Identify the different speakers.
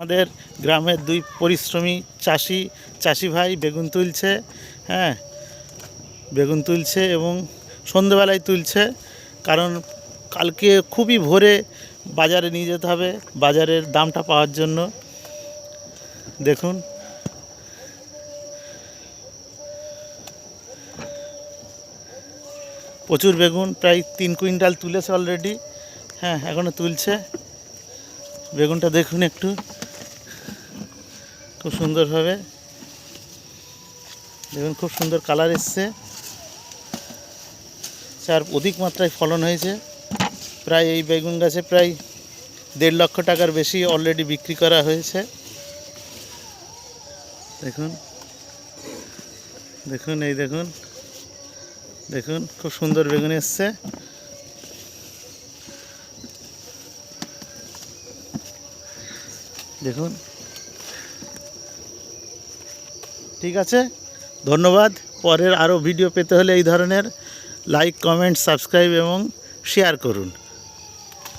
Speaker 1: আমাদের গ্রামের দুই পরিশ্রমী চাষি চাষি ভাই বেগুন তুলছে হ্যাঁ বেগুন তুলছে এবং সন্ধেবেলায় তুলছে। কারণ কালকে খুবই ভোরে বাজারে নিয়ে যেতে হবে, বাজারের দামটা পাওয়ার জন্য। দেখুন। প্রচুর বেগুন, প্রায় তিন কুইন্টাল তুলেছে অলরেডি হ্যাঁ এখনও তুলছে। বেগুনটা দেখুন একটু। খুব সুন্দরভাবে দেখুন, খুব সুন্দর কালার এসছে। চার, অধিক মাত্রায় ফলন হয়েছে। প্রায় এই বেগুন গাছে প্রায় দেড় লক্ষ টাকার বেশি অলরেডি বিক্রি করা হয়েছে। দেখুন দেখুন, এই দেখুন দেখুন, খুব সুন্দর বেগুন এসছে। দেখুন ঠিক আছে? ধন্যবাদ। পরের আরও ভিডিও পেতে হলে এই ধরনের লাইক কমেন্ট সাবস্ক্রাইব এবং শেয়ার করুন।